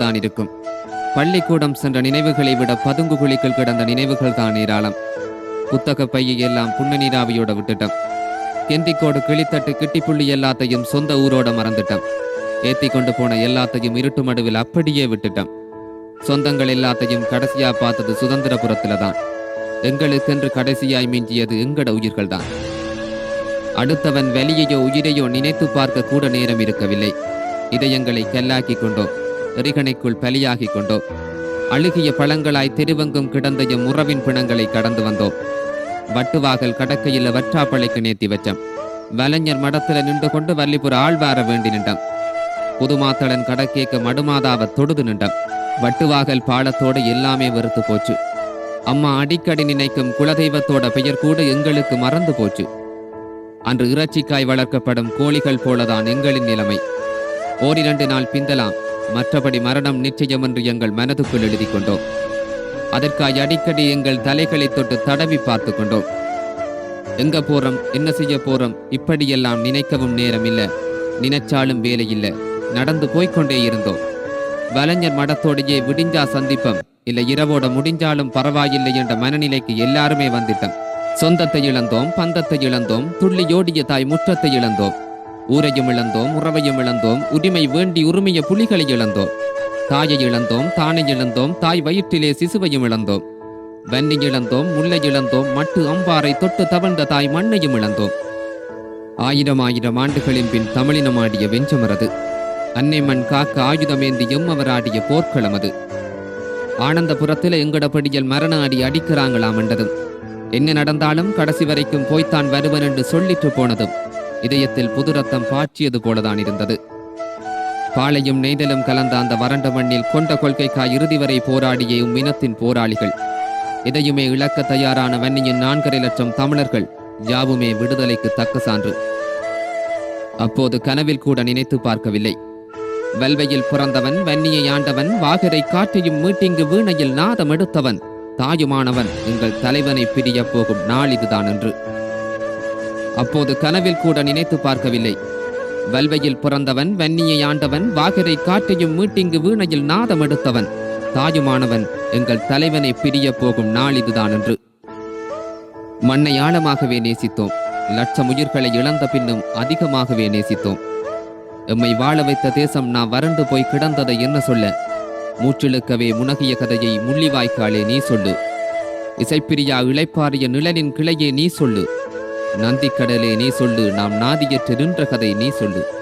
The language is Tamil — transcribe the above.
என்றுதான் இருக்கும். பள்ளிக்கூடம் சென்ற நினைவுகளை விட பதுங்கு குழிக்குள் கிடந்த நினைவுகள் தான் ஏராளம். புத்தக பையை எல்லாம் புண்ண நீராவியோட விட்டுட்டோம். கெந்திக்கோடு கிளித்தட்டு கிட்டிப்புள்ளி எல்லாத்தையும் சொந்த ஊரோட மறந்துட்டோம். ஏத்தி கொண்டு போன எல்லாத்தையும் இருட்டு மடுவில் அப்படியே விட்டுட்டோம். சொந்தங்கள் எல்லாத்தையும் கடைசியா பார்த்தது சுதந்திரபுரத்துல தான். எங்களுக்கென்று கடைசியாய் மிஞ்சியது எங்கட உயிர்கள் தான் அடுத்தவன் வெளியையோ உயிரையோ நினைத்து பார்க்க கூட நேரம் இருக்கவில்லை. இதயங்களை கல்லாக்கி கொண்டோம். எரிகணைக்குள் பலியாகி கொண்டோ அழுகிய பழங்களாய் தெருவெங்கும் கிடந்த எம் உறவின் பிணங்களை கடந்து வந்தோம். வட்டுவாகல் கடக்கையில் வற்றாப்பளைக்கு நேர்த்தி வச்சம். வலைஞர் மடத்துல நின்று கொண்டு வல்லிபுர ஆழ்வார வேண்டி நின்றம் புதுமாத்தளன் கடக்கேக்க மடுமாதாவ தொடுது நின்றம் வட்டுவாகல் பாலத்தோடு எல்லாமே வெறுத்து போச்சு. அம்மா அடிக்கடி நினைக்கும் குலதெய்வத்தோட பெயர் கூட எங்களுக்கு மறந்து போச்சு. அன்று இறைச்சிக்காய் வளர்க்கப்படும் கோழிகள் போலதான் எங்களின் நிலைமை. ஓரிரண்டு நாள் பிந்தலாம். மற்றபடி மரணம் நிச்சயம் என்று எங்கள் மனதுக்குள் எழுதி கொண்டோம் அதற்காய் அடிக்கடி எங்கள் தலைகளை தொட்டு தடவி பார்த்து கொண்டோம். எங்க போறோம்? என்ன செய்ய போறோம்? இப்படியெல்லாம் நினைக்கவும் நேரம் இல்ல நினைச்சாலும் வேலை நடந்து போய்க்கொண்டே இருந்தோம். வலைஞர் மடத்தோடையே விடிஞ்சா சந்திப்பம். இல்லை இரவோட முடிஞ்சாலும் பரவாயில்லை என்ற மனநிலைக்கு எல்லாருமே வந்துட்டோம். சொந்தத்தை இழந்தோம் பந்தத்தை இழந்தோம் துள்ளியோடிய தாய் முற்றத்தை இழந்தோம். ஊரையும் இழந்தோம் உறவையும் இழந்தோம் உரிமை வேண்டி உரிமைய புலிகளை இழந்தோம். தாயை இழந்தோம் தானை இழந்தோம் தாய் வயிற்றிலே சிசுவையும் இழந்தோம். வன்னி இழந்தோம் முல்லை இழந்தோம் மட்டு அம்பாறை தொட்டு தவழ்ந்த தாய் மண்ணையும் இழந்தோம். ஆயிரம் ஆயிரம் ஆண்டுகளின் பின் தமிழினம் ஆடிய வெஞ்சமரது. அன்னை மண் காக்க ஆயுதமேந்தியும் அவர் ஆடிய போர்க்களம் அது. ஆனந்தபுரத்தில் எங்கடப்படியில் மரண அடி அடிக்கிறாங்களாம் என்றதும் என்ன நடந்தாலும் கடைசி வரைக்கும் போய்த்தான் வருவன் என்று சொல்லிட்டு போனதும் இதயத்தில் புது ரத்தம் பாய்ச்சியது போலதான் இருந்தது. பாலையும் நெய்தலும் கலந்த அந்த வறண்ட மண்ணில் கொண்ட கொள்கைக்காய் இறுதி வரை போராடிய இம்மினத்தின் போராளிகள். இதையுமே இழக்க தயாரான வன்னியின் நான்கரை லட்சம் தமிழர்கள் யாவுமே விடுதலைக்கு தக்க சான்று. அப்போது கனவில் கூட நினைத்து பார்க்கவில்லை. வெல்வையில் பிறந்தவன் வன்னியை ஆண்டவன் வாகரை காற்றையும் மீட்டிங்கு வீணையில் நாதம் எடுத்தவன் தாயுமானவன் எங்கள் தலைவனை பிரியப் போகும் நாள் இதுதான் என்று. அப்போது கனவில் கூட நினைத்து பார்க்கவில்லை. வல்வையில் பிறந்தவன் வன்னியை ஆண்டவன் வாகரை காட்டையும் மீட்டிங்கு வீணையில் நாதம் எடுத்தவன். தாயுமானவன் எங்கள் தலைவனை பிரிய போகும் நாள் இதுதான் என்று மண்ணை ஆழமாகவே நேசித்தோம். லட்சம் உயிர்களை இழந்த பின்னும் அதிகமாகவே நேசித்தோம். எம்மை வாழ வைத்த தேசம் நான் வறண்டு போய் கிடந்ததை என்ன சொல்ல? மூச்சிழுக்கவே முனகிய கதையை முள்ளிவாய்க்காலே நீ சொல்லு. இசைப்பிரியா இளைப்பாறிய நிழலின் கிளையே நீ சொல்லு. நந்திக்கடலே நீ சொல்லு நாம் நாதியற்று நின்ற கதை நீ சொல்லு.